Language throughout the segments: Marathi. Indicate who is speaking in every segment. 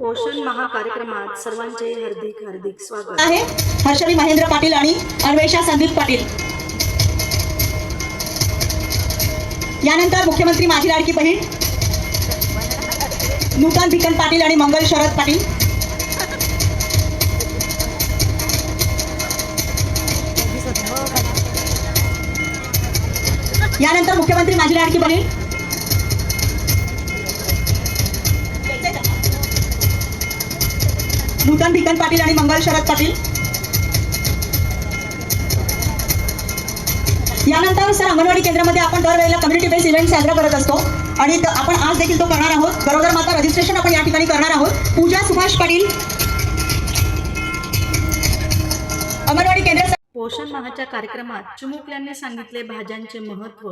Speaker 1: पोषण महाकार्यक्रमात सर्वांचे हार्दिक हार्दिक स्वागत.
Speaker 2: आहे हर्षवी महेंद्र पाटील आणि अन्वेषा संदीप पाटील. यानंतर मुख्यमंत्री माझी लाडकी बहीण नूतन भिकन पाटील आणि मंगल शरद पाटील. यानंतर मुख्यमंत्री माझी लाडकी बहीण नूतन भिकन पाटील आणि मंगल शरद पाटील. यानंतर सर अंगणवाडी केंद्रामध्ये आपण दरवेळेला कम्युनिटी बेस इव्हेंट साजरा करत असतो. आणि आपण आज देखील तो करणार आहोत. गरोदर माता रजिस्ट्रेशन आपण या ठिकाणी करणार आहोत. पूजा सुभाष पाटील. अंगणवाडी केंद्र
Speaker 1: पोषण माहाच्या कार्यक्रमात चुमुक यांनी सांगितले भाज्यांचे महत्त्व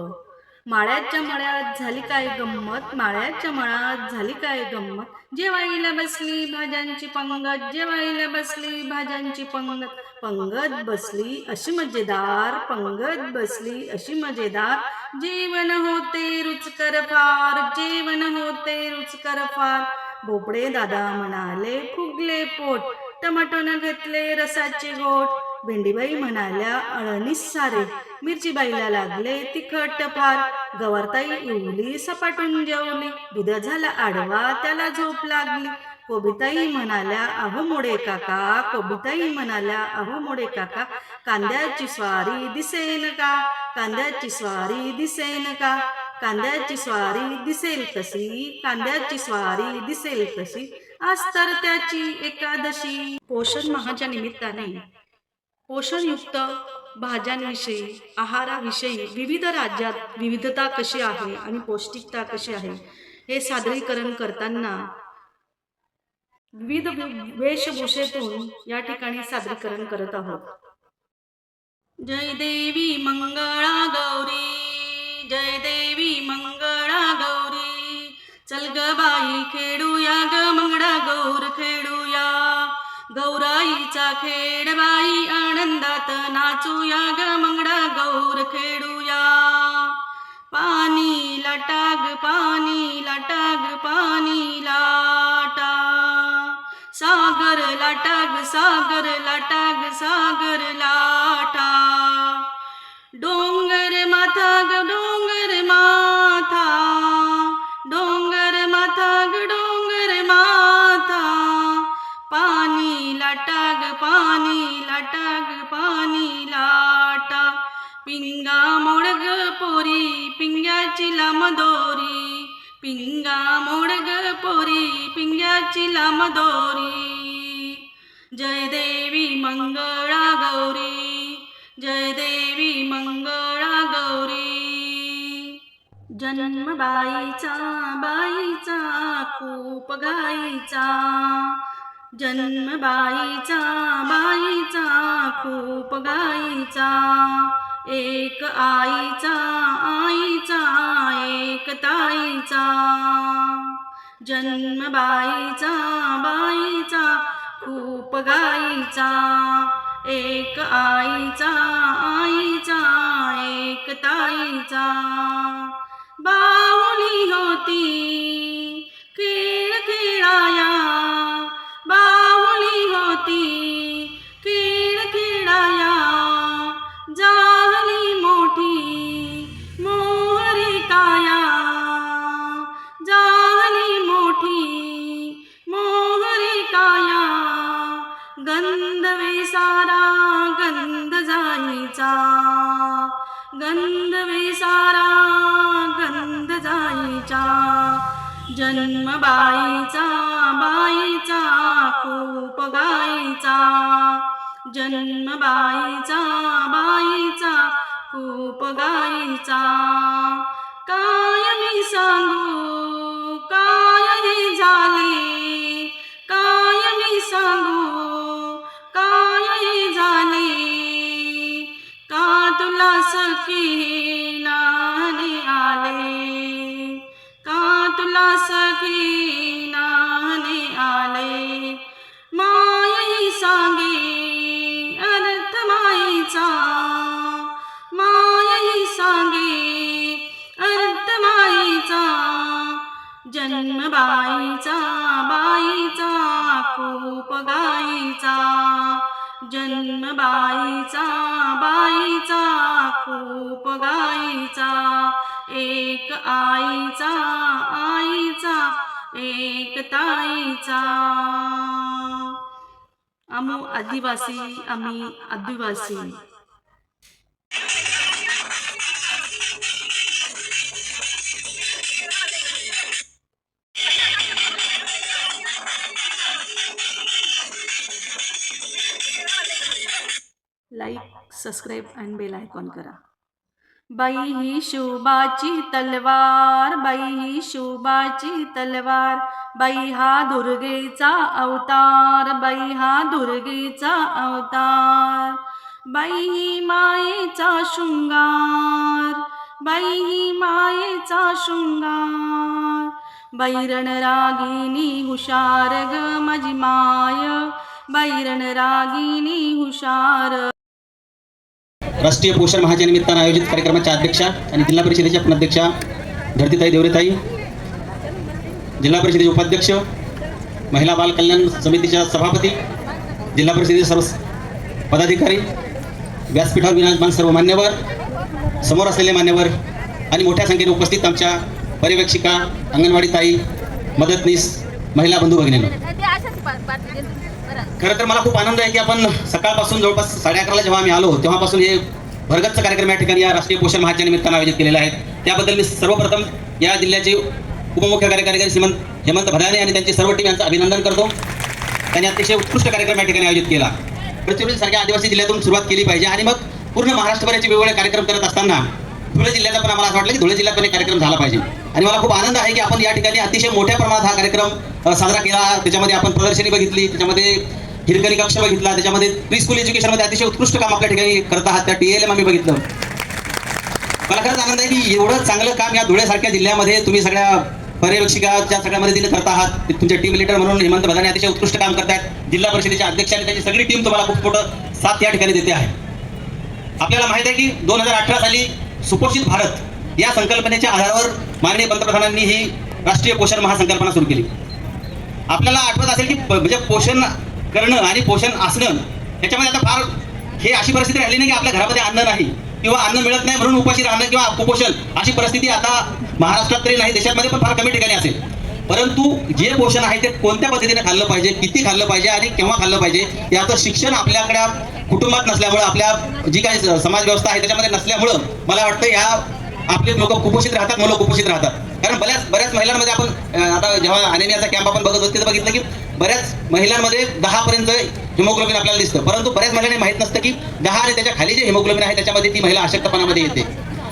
Speaker 1: माळ्याच्या मळ्यात झाली काय गंमत? माळ्याच्या मळ्यात झाली काय गंमत? जेवाईला बसली भाज्यांची पंगत जेवाईला बसली भाज्यांची पंगत. पंगत बसली अशी मजेदार पंगत बसली अशी मजेदार. जेवण होते रुचकर फार जेवण होते रुचकर फार. बोबडे दादा म्हणाले फुगले पोट. टमाटोनं घेतले रसाचे गोट. भेंडीबाई म्हणाल्या अळणीस सारे. मिरचीबाईला लागले तिखट फार. गवारताई इवली सपाटून जेवली. दुध झाला आडवा त्याला झोप लागली. कोबिताई म्हणाल्या अहो मोडे काका कोबिताई म्हणाल्या अहो मोडे काका कांद्याची स्वारी दिसेन का? कांद्याची स्वारी दिसेन का? कांद्याची स्वारी दिसेल कशी? कांद्याची स्वारी दिसेल कशी? आज तर त्याची एकादशी. पोषण महाच्या निमित्ताने पोषणयुक्त भाज्यांविषयी आहाराविषयी विविध राज्यात विविधता कशी आहे आणि पौष्टिकता कशी आहे हे सादरीकरण करताना विविध वेशभूषेतून या ठिकाणी सादरीकरण करत आहोत. जय देवी मंगळा गौरी जय देवी मंगळा गौरी चल ग बाई खेळूया ग मंगळा गौर खेळूया गौराईचा खेळ बाई आनंदात नाचूया ग मंगडा गौर खेडूया. पाणी लटाग पाणी लटाग पाणी लाटा. सागर लटाग सागर लटाग सागर लाटा. डोंगर माथा ग डोंगर माथा. डोंगर लटग पानी पाणी लाटाग पाणी लाटा. पिंगा मोडग पोरी पिंग्याची लांब पिंगा मोडग पोरी पिंग्याची लांब जय देवी मंगळा गौरी जय देवी मंगळा गौरी. जन्म बाईचा बाईचा खूप गाईचा. जन्म बाईचा बाईचा खूप गाईचा एक आईचा आईचा एक ताईचा. जन्म बाईचा बाईचा खूप गाईचा एक आईचा आईचा एक ताईचा. बाहुली होती खेळ खेळाया बाहुली होती जन्म बाईचा बाईचा खूप गाईचा. जन्म बाईचा बाईचा खूप गाईचा. काय मी सांगू? काय हे झाले? काय मी सांगू? काय हे झाले? का तुला सखी सकीनाने आले. मायई सांगे अर्थ मायेचा. मायई सांगे अर्थ मायेचा. जन्म बाईचा बाईचा खूप गाईचा. जन्म बाईचा बाईचा खूप गाईचा. एक आईचा आईचा एक ताईचा. आम्ही आदिवासी आम्ही आदिवासी. Like subscribe and bell icon करा. बाई ही शिवबाची तलवार बाई ही शिवबाची तलवार बाई हा दुर्गेचा अवतार बाई हा दुर्गेचा अवतार बाई ही मायेचा शृंगार बाई ही मायेचा शृंगार बैरण रागिनी हुशार ग माझी माय बैरण रागिनी हुशार
Speaker 3: राष्ट्रीय पोषण महाच्या निमित्तानं आयोजित कार्यक्रमाच्या अध्यक्षा आणि जिल्हा परिषदेच्या अध्यक्षा धरतीताई देवरेताई जिल्हा परिषदेचे उपाध्यक्ष महिला बाल कल्याण समितीच्या सभापती जिल्हा परिषदेचे सर्व पदाधिकारी व्यासपीठावर विराजमान सर्व मान्यवर समोर असलेले मान्यवर आणि मोठ्या संख्येने उपस्थित आमच्या पर्यवेक्षिका अंगणवाडी ताई मदतनीस महिला बंधू भगिनीनं. खरं तर मला खूप आनंद आहे की आपण सकाळपासून जवळपास साडे अकराला जेव्हा आम्ही आलो तेव्हापासून हे भरगतचा कार्यक्रम या ठिकाणी या राष्ट्रीय पोषण महाच्या निमित्तानं आयोजित केलेला आहे. त्याबद्दल मी सर्वप्रथम या जिल्ह्याचे उपमुख्य कार्यकारी श्रीमंत हेमंत भदाने आणि त्यांची सर्व टीम यांचं अभिनंदन करतो. त्यांनी अतिशय उत्कृष्ट कार्यक्रम या ठिकाणी आयोजित केला. गडचिरोली सारख्या आदिवासी जिल्ह्यातून सुरुवात केली पाहिजे आणि मग पूर्ण महाराष्ट्रभर याचे वेगवेगळे कार्यक्रम करत असताना धुळे जिल्ह्याचा पण आम्हाला असं वाटलं की धुळे जिल्ह्यात पण एक कार्यक्रम झाला पाहिजे. आणि मला खूप आनंद आहे की आपण या ठिकाणी अतिशय मोठ्या प्रमाणात हा कार्यक्रम साजरा केला. त्याच्यामध्ये आपण प्रदर्शनी बघितली. त्याच्यामध्ये हिरकणी कक्ष बघितला. त्याच्यामध्ये प्री स्कूल एज्युकेशनमध्ये अतिशय उत्कृष्ट काम आपल्या ठिकाणी करत आहात. त्या टी एल एम आम्ही बघितलं. मला खरंच आनंद आहे की एवढं चांगलं काम या धुळ्यासारख्या जिल्ह्यामध्ये तुम्ही सगळ्या पर्यवेक्षिकाच्या सगळ्या मदतीने करत आहात. तुमच्या टीम लिडर म्हणून हेमंत भदाने अतिशय उत्कृष्ट काम करतायत. जिल्हा परिषदेच्या अध्यक्ष आणि त्यांची सगळी टीम तुम्हाला खूप मोठं साथ या ठिकाणी देते आहे. आपल्याला माहीत आहे की दोन हजार अठरा साली सुपोषित भारत या संकल्पनेच्या आधारावर माननीय पंतप्रधानांनी ही राष्ट्रीय पोषण महासंकल्पना सुरू केली. आपल्याला आठवत असेल की म्हणजे पोषण करणं आणि पोषण असणं याच्यामध्ये आता फार हे अशी परिस्थिती राहिली नाही की आपल्या घरामध्ये अन्न नाही किंवा अन्न मिळत नाही म्हणून उपाशी राहणं किंवा कुपोषण अशी परिस्थिती आता महाराष्ट्रात तरी नाही देशामध्ये पण फार कमी ठिकाणी असेल. परंतु जे पोषण आहे ते कोणत्या पद्धतीने खाल्लं पाहिजे किती खाल्लं पाहिजे आणि केव्हा खाल्लं पाहिजे याचं शिक्षण आपल्याकडे कुटुंबात नसल्यामुळं आपल्या जी काही समाज व्यवस्था आहे त्याच्यामध्ये नसल्यामुळं मला वाटतं या आपले लोक कुपोषित राहतात मुलं कुपोषित राहतात. कारण बऱ्याच बऱ्याच महिलांमध्ये आपण आता जेव्हा अनेमियाचा कॅम्प आपण बघत होतो तिथं बघितलं की बऱ्याच महिलांमध्ये दहा पर्यंत हिमोग्लोबिन आपल्याला दिसतं. परंतु बऱ्याच महिलांना माहीत नसतं की दहा आणि त्याच्याखाली जे हिमोग्लोबिन आहे त्याच्यामध्ये ती महिला अशक्तपणामध्ये येते.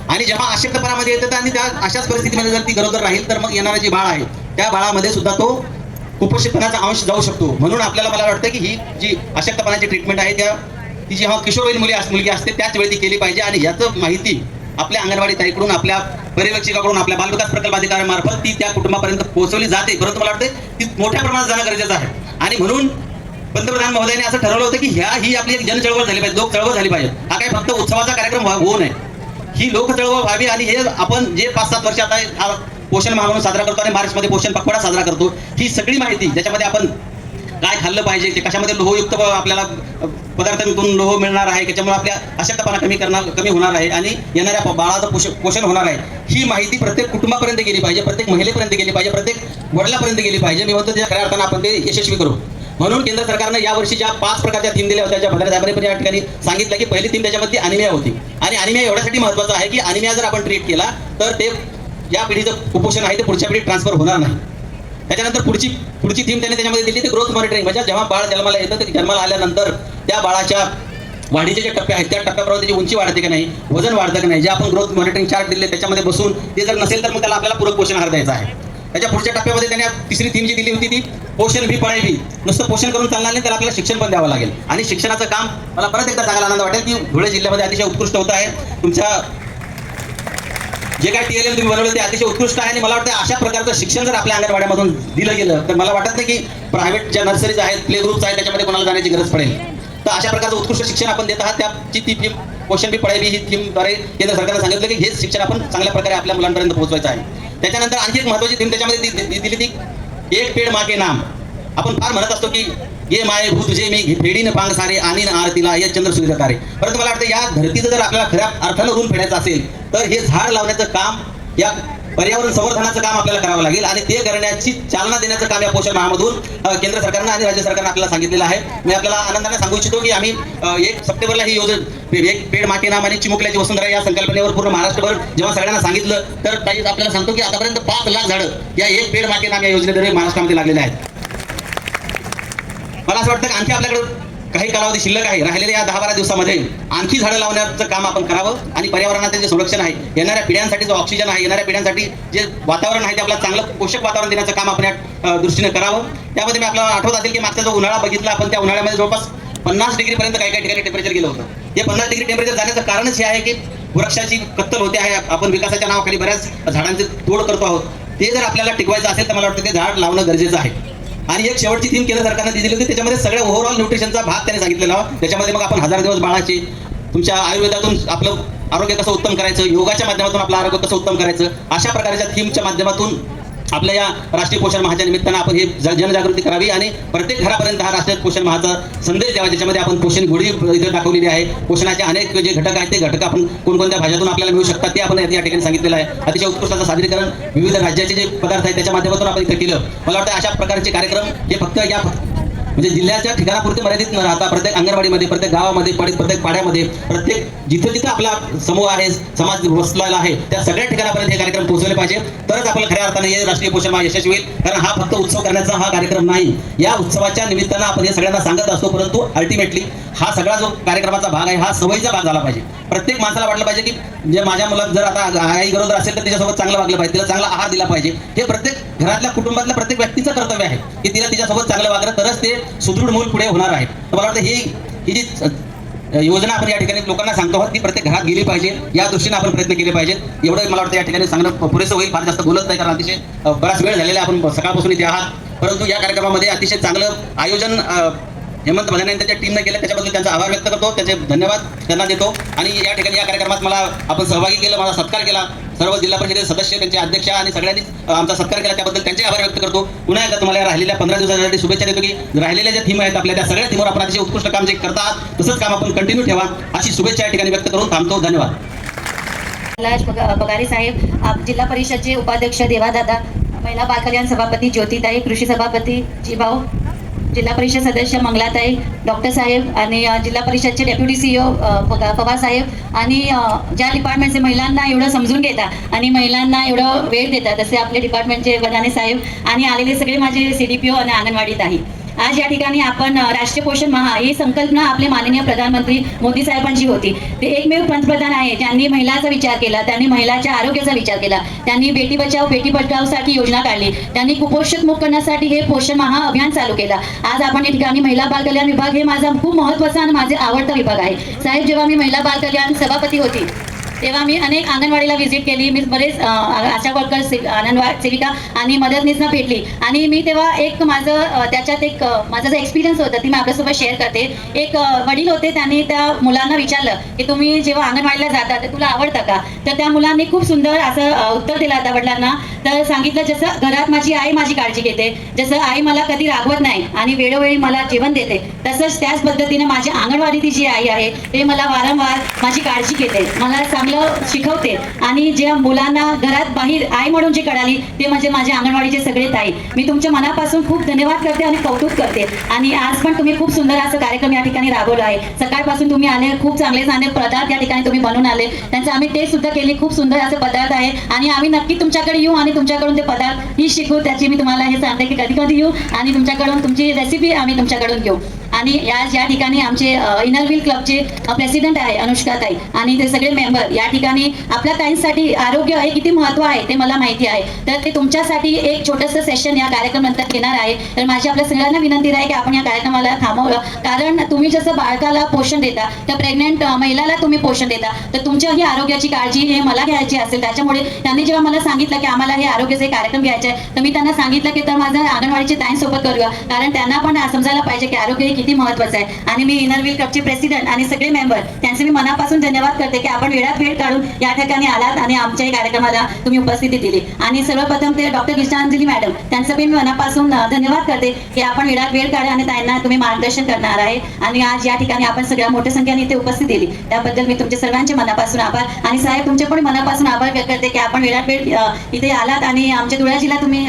Speaker 3: आणि जेव्हा अशक्तपणामध्ये येते आणि त्या अशाच परिस्थितीमध्ये जर ती गरोदर राहील तर मग येणारा जे बाळ आहे त्या बाळामध्ये सुद्धा तो कुपोषितपणाचा अंश जाऊ शकतो. म्हणून आपल्याला मला वाटतं की ही जी अशक्तपणाची ट्रीटमेंट आहे त्या ती जेव्हा किशोरवयीन मुली मुलगी असते त्याच वेळी ती केली पाहिजे. आणि याचं माहिती आपल्या अंगणवाडी ताईकडून आपल्या पर्यवेक्षकाकडून आपल्या बालविकास प्रकल्प अधिकाऱ्यामार्फत ती त्या कुटुंबापर्यंत पोहोचवली जाते. परंतु मला वाटतं ती मोठ्या प्रमाणात जाणं गरजेचं आहे. आणि म्हणून पंतप्रधान महोदयाने असं ठरवलं होतं की ह्या ही आपली एक जनचळवळ झाली पाहिजे लोक चळवळ झाली पाहिजे. हा काही फक्त उत्सवाचा कार्यक्रम होऊ नये. ही लोक चळवळ व्हावी आणि हे आपण जे पाच सात वर्ष आता पोषण माह म्हणून साजरा करतो आणि मार्चमध्ये पोषण पखवाडा साजरा करतो ही सगळी माहिती ज्याच्यामध्ये आपण काय खाल्लं पाहिजे? ते कशामध्ये लोहयुक्त आपल्याला पदार्थांतून लोह मिळणार आहे? त्याच्यामुळे आपल्या अशक्तपणा कमी करणार कमी होणार आहे आणि येणाऱ्या बाळाचं पोषण पोषण होणार आहे. ही माहिती प्रत्येक कुटुंबापर्यंत गेली पाहिजे प्रत्येक महिलेपर्यंत गेली पाहिजे प्रत्येक वडिलापर्यंत गेली पाहिजे. मी म्हणतो त्या खऱ्या अर्थानं आपण ते यशस्वी करू. म्हणून केंद्र सरकारनं यावर्षी ज्या पाच प्रकारच्या थीम दिल्या होत्या ज्या साहेबांनी पण या ठिकाणी सांगितलं की पहिली थीम त्याच्यामध्ये अनिमिया होती. आणि अनिमिया एवढ्यासाठी महत्वाचं आहे की अनिमिया जर आपण ट्रीट केला तर ते या पिढीचं कुपोषण आहे ते पुढच्या पिढीत ट्रान्सफर होणार नाही. त्याच्यानंतर पुढची पुढची थीम त्याने त्याच्यामध्ये दिली ती ग्रोथ मॉनिटरिंग म्हणजे जेव्हा बाळ जन्माला येतं तर जन्माला आल्यानंतर त्या बाळाच्या वाढीचे जे टप्पे आहेत त्या टप्प्याप्रमाणे त्याची उंची वाढते की नाही वजन वाढतं की नाही जे आपण ग्रोथ मॉनिटरिंग चार्ट दिले त्याच्यामध्ये बसून ते जर नसेल तर मग त्याला आपल्याला पूरक पोषण आहार द्यायचा आहे. त्याच्या पुढच्या टप्प्यामध्ये त्याने तिसरी थीम जी दिली होती ती पोषण भी पढाई भी. नुसतं पोषण करून चालणार नाही त्याला आपल्याला शिक्षण पण द्यावं लागेल. आणि शिक्षणाचं काम मला परत एकदा चांगला आनंद वाटेल की धुळे जिल्ह्यामध्ये अतिशय उत्कृष्ट होत आहे. तुमच्या जे काय टीएलएम तुम्ही बनवलं ते अतिशय उत्कृष्ट आहे आणि मला वाटतं अशा प्रकारचं शिक्षण जर आपल्या अंगणवाड्यामधून दिलं गेलं तर मला वाटत नाही की प्रायव्हेट ज्या नर्सरीज आहेत प्ले ग्रुप्स आहेत त्याच्यामध्ये कोणाला जाण्याची गरज पडेल. तर अशा प्रकारचं उत्कृष्ट शिक्षण आपण देत आहात. त्याची ती थीम क्वेश्चन बी पढाई ही थीमद्वारे केंद्र सरकारने सांगितलं की हेच शिक्षण आपण चांगल्या प्रकारे आपल्या मुलांपर्यंत पोहोचवायचं आहे. त्याच्यानंतर आणखी एक महत्वाची थीम त्याच्यामध्ये दिली ती एक पेड मागे नाम. आपण फार म्हणत असतो की ये माय भू तुझे मी फेडीन पांग सारे आणि आरतीला या चंद्र सूर्य तारे परंतु मला वाटतं या धरतीचं जर आपल्याला खऱ्या अर्थानं ऋण फेडायचं असेल तर हे झाड लावण्याचं काम या पर्यावरण संवर्धनाचं काम आपल्याला करावं लागेल आणि ते करण्याची चालना देण्याचं काम या पोषण महामधून केंद्र सरकारनं आणि राज्य सरकारनं आपल्याला सांगितलेलं आहे. मी आपल्याला आनंदाने सांगू इच्छितो की आम्ही एक सप्टेंबरला ही योजना एक पेड माके नाम आणि चिमुकल्याची वसुंधरा या संकल्पनेवर पूर्ण महाराष्ट्रभर जेव्हा सगळ्यांना सांगितलं तर काही आपल्याला सांगतो की आतापर्यंत पाच लाख झाडं या एक पेड माके नाम या योजनेद्वारे महाराष्ट्रामध्ये लागलेले आहेत. असं वाटतं की आणखी आपल्याकडे काही कालावधी शिल्लक आहे. राहिलेल्या या दहा बारा दिवसामध्ये आणखी झाडं लावण्याचं काम आपण करावं आणि पर्यावरणाचं जे संरक्षण आहे येणाऱ्या पिढ्यांसाठी जो ऑक्सिजन आहे येणाऱ्या पिढ्यांसाठी जे वातावरण आहे ते आपल्याला चांगलं पोषक वातावरण देण्याचं काम आपण या दृष्टीने करावं. त्यामध्ये मी आपल्याला आठवत असेल की मागचा जो उन्हाळा बघितला आपण त्या उन्हाळ्यामध्ये जवळपास पन्नास डिग्रीपर्यंत काही काही ठिकाणी टेम्परेचर गेलं होतं. हे पन्नास डिग्री टेम्परेचर जाण्याचं कारणच हे आहे की वृक्षाची कत्तल होते आहे. आपण विकासाच्या नावाखाली बऱ्याच झाडांची तोड करतो आहोत. ते जर आपल्याला टिकवायचं असेल तर मला वाटतं ते झाड लावणं गरजेचं आहे. आणि एक शेवटची थीम केंद्र सरकारने दिली होती त्याच्यामध्ये सगळ्या ओव्हरऑल न्यूट्रिशनचा भाग त्याने सांगितलेला त्याच्यामध्ये मग आपण हजार दिवस बाळाचे तुमच्या आयुर्वेदातून आपलं आरोग्य कसं उत्तम करायचं योगाच्या माध्यमातून आपलं आरोग्य कसं उत्तम करायचं अशा प्रकारच्या थीमच्या माध्यमातून आपल्या या राष्ट्रीय पोषण महाच्या निमित्तानं आपण हे जनजागृती करावी आणि प्रत्येक घरापर्यंत हा राष्ट्रीय पोषण महाचा संदेश द्यावा. ज्याच्यामध्ये आपण पोषण गोडी इथे दाखवलेली आहे. पोषणाचे अनेक जे घटक आहेत ते घटक आपण कोणकोणत्या भाज्यातून आपल्याला मिळू शकतात ते आपण या ठिकाणी सांगितलेलं आहे. अतिशय उत्कृष्टाचं सादरीकरण विविध राज्याचे जे पदार्थ आहेत त्याच्या माध्यमातून आपण इथे केलं. मला वाटतं अशा प्रकारचे कार्यक्रम हे फक्त या म्हणजे जिल्ह्याच्या ठिकाणापुरते मर्यादित न राहता प्रत्येक अंगणवाडीमध्ये प्रत्येक गावामध्ये प्रत्येक पाड्यामध्ये प्रत्येक जिथं जिथं आपला समूह आहे समाज वसलेला आहे त्या सगळ्या ठिकाणापर्यंत हे कार्यक्रम पोहोचवले पाहिजे. तरच आपल्याला खऱ्या अर्थाने हे राष्ट्रीय पोषण माह यशस्वी होईल कारण हा फक्त उत्सव करण्याचा हा कार्यक्रम नाही. या उत्सवाच्या निमित्तानं आपण हे सगळ्यांना सांगत असतो परंतु अल्टिमेटली हा सगळा जो कार्यक्रमाचा भाग आहे हा सवयीचा भाग झाला पाहिजे. प्रत्येक माणसाला वाटलं पाहिजे की जे माझ्या मुलात जर आता आई गरोदर असेल तर तिच्यासोबत चांगलं वागलं पाहिजे तिला चांगला आहार दिला पाहिजे. हे प्रत्येक घरातल्या कुटुंबातल्या प्रत्येक व्यक्तीचं कर्तव्य आहे की तिला तिच्यासोबत चांगलं वागलं तरच ते सुदृढ मूल पुढे होणार आहे तर मला वाटतं ही ही जी योजना आपण या ठिकाणी लोकांना सांगतो आहोत ती प्रत्येक घरात गेली पाहिजे. या दृष्टीने आपण प्रयत्न केले पाहिजेत. एवढं मला वाटतं या ठिकाणी सांगणं पुरेसं होईल. फार जास्त बोलत नाही कारण अतिशय बराच वेळ झालेला आहे. आपण सकाळपासून इथे आहात. परंतु या कार्यक्रमामध्ये अतिशय चांगलं आयोजन हेमंत भजन यांनी त्याच्या टीमने केलं त्याच्याबद्दल त्यांचा आभार व्यक्त करतो. त्याचे धन्यवाद त्यांना देतो. आणि या ठिकाणी या कार्यक्रमात मला आपण सहभागी केलं माझा सत्कार केला. सर्व जिल्हा परिषदेचे सदस्य त्यांचे अध्यक्ष आणि सगळ्यांनी आमचा सत्कार केला. त्याबद्दल त्यांचे आभार व्यक्त करतो. पुन्हा एकदा तुम्हाला राहिलेल्या पंधरा दिवसासाठी शुभेच्छा देतो की राहिलेल्या ज्या थीम आहेत आपल्या त्या सगळ्या थीमवर आपण अतिशय उत्कृष्ट काम जे करता तसंच काम आपण कंटिन्यू ठेवा अशी शुभेच्छा या ठिकाणी व्यक्त करून थांबतो. धन्यवाद.
Speaker 4: कैलाश पगारे साहेब जिल्हा परिषदचे उपाध्यक्ष देवादादा महिला बालकल्याण सभापती ज्योतिताई कृषी सभापती जीभाऊ जिल्हा परिषद सदस्य मंगलाताई डॉक्टर साहेब आणि जिल्हा परिषदचे डेप्युटी सीईओ पवार साहेब आणि ज्या डिपार्टमेंटचे महिलांना एवढं समजून घेतात आणि महिलांना एवढं वेळ देतात तसे आपले डिपार्टमेंटचे बदाने साहेब आणि आलेले सगळे माझे सी डी पी ओ आणि अंगणवाडीत आहे. आज या ठिकाणी आपण राष्ट्रीय पोषण महा ही संकल्पना आपले माननीय प्रधानमंत्री मोदी साहेबांची होती. ते एकमेव पंतप्रधान आहे ज्यांनी महिलाचा विचार केला त्यांनी महिलाच्या आरोग्याचा विचार केला त्यांनी बेटी बचाव बेटी बचावसाठी योजना काढली त्यांनी कुपोषित मुक्त करण्यासाठी हे पोषण महा अभियान चालू केला. आज आपण या ठिकाणी महिला बाल कल्याण विभाग हे माझा खूप महत्त्वाचा आणि माझे आवडता विभाग आहे. साहेब जेव्हा मी महिला बाल कल्याण सभापती होती तेव्हा मी अनेक अंगणवाडीला व्हिजिट केली. मी बरेच आशा वर्कर अंगणवाडी सेविका आणि मदतनीसना भेटली. आणि मी तेव्हा एक माझं त्याच्यात एक माझा जो एक्सपिरियन्स होता ती मी आपल्यासोबत शेअर करते. एक वडील होते त्यांनी त्या मुलांना विचारलं की तुम्ही जेव्हा अंगणवाडीला जाता तर तुला आवडतं का? तर त्या मुलांनी खूप सुंदर असं उत्तर दिलं त्या वडिलांना. तर सांगितलं जसं घरात माझी आई माझी काळजी घेते जसं आई मला कधी रागवत नाही आणि वेळोवेळी मला जेवण देते तसंच त्याच पद्धतीने माझ्या अंगणवाडीची जी आई आहे ते मला वारंवार माझी काळजी घेते. मला चांगलं शिकवते. आणि ज्या मुलांना घरात बाहेर आई म्हणून जी कळाली ते म्हणजे माझे अंगणवाडीचे सगळे ताई. मी तुमच्या मनापासून खूप धन्यवाद करते आणि कौतुक करते. आणि आज पण तुम्ही खूप सुंदर असं कार्यक्रम या ठिकाणी राबवला आहे. सकाळपासून तुम्ही आले खूप चांगले चांगले पदार्थ या ठिकाणी तुम्ही बनवून आले. त्यांचं आम्ही टेस्ट सुद्धा केली खूप सुंदर असे पदार्थ आहे. आणि आम्ही नक्की तुमच्याकडे येऊ आणि तुमच्याकडून ते पदार्थ ही शिकू त्याची मी तुम्हाला हे सांगते की कधी कधी येऊ आणि तुमच्याकडून तुमची रेसिपी आम्ही तुमच्याकडून घेऊ. आणि या या ठिकाणी आमचे इनर व्हील क्लबचे प्रेसिडेंट आहे अनुष्का ताई. आणि ते सगळे मेंबर या ठिकाणी आपल्या ताईंसाठी आरोग्य हे किती महत्त्व आहे ते मला माहिती आहे. तर ते तुमच्यासाठी एक छोटंसं सेशन या कार्यक्रम नंतर घेणार आहे. तर माझी आपल्या सगळ्यांना विनंती आहे की आपण या कार्यक्रमाला थांबवलं. कारण तुम्ही जसं बाळकाला पोषण देता तर प्रेग्नेंट महिलाला तुम्ही पोषण देता. तर तुमच्या ही आरोग्याची काळजी हे मला घ्यायची असेल. त्याच्यामुळे त्यांनी जेव्हा मला सांगितलं की आम्हाला हे आरोग्याचे कार्यक्रम घ्यायचे आहे तर मी त्यांना सांगितलं की तर माझ्या अंगणवाडीचे ताईंसोबत करूया. कारण त्यांना पण समजायला पाहिजे की आरोग्य हे किती किती महत्वाचं आहे. आणि मी इनरव्हील कपचे प्रेसिडेंट आणि सगळे मेंबर त्यांचे मी मनापासून धन्यवाद करते की आपण वेळात वेळ काढून या ठिकाणी आलात आणि आमच्याही कार्यक्रमाला तुम्ही उपस्थिती दिली. आणि सर्वप्रथम ते डॉक्टर गीतांजली मॅडम त्यांचं मी मनापासून धन्यवाद करते की आपण वेळात वेळ काढा आणि त्यांना तुम्ही मार्गदर्शन करणार आहे. आणि आज या ठिकाणी आपण सगळ्या मोठ्या संख्येने इथे उपस्थित दिली. त्याबद्दल मी तुमच्या सर्वांचे मनापासून आभार. आणि साहेब तुमचे पण मनापासून आभार व्यक्त करते की आपण वेळात वेळ इथे आलात आणि आमच्या धुळ्या जिल्हा तुम्ही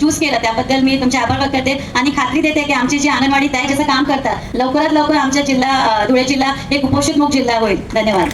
Speaker 4: चूज केलं. त्याबद्दल मी तुमचे आभार व्यक्त करते. आणि खात्री देते की आमची जी अंगणवाडी ताई जसं काम करतात लवकरात लवकर आमच्या जिल्हा धुळे जिल्हा हे कुपोषित मुक्त जिल्हा होईल. धन्यवाद.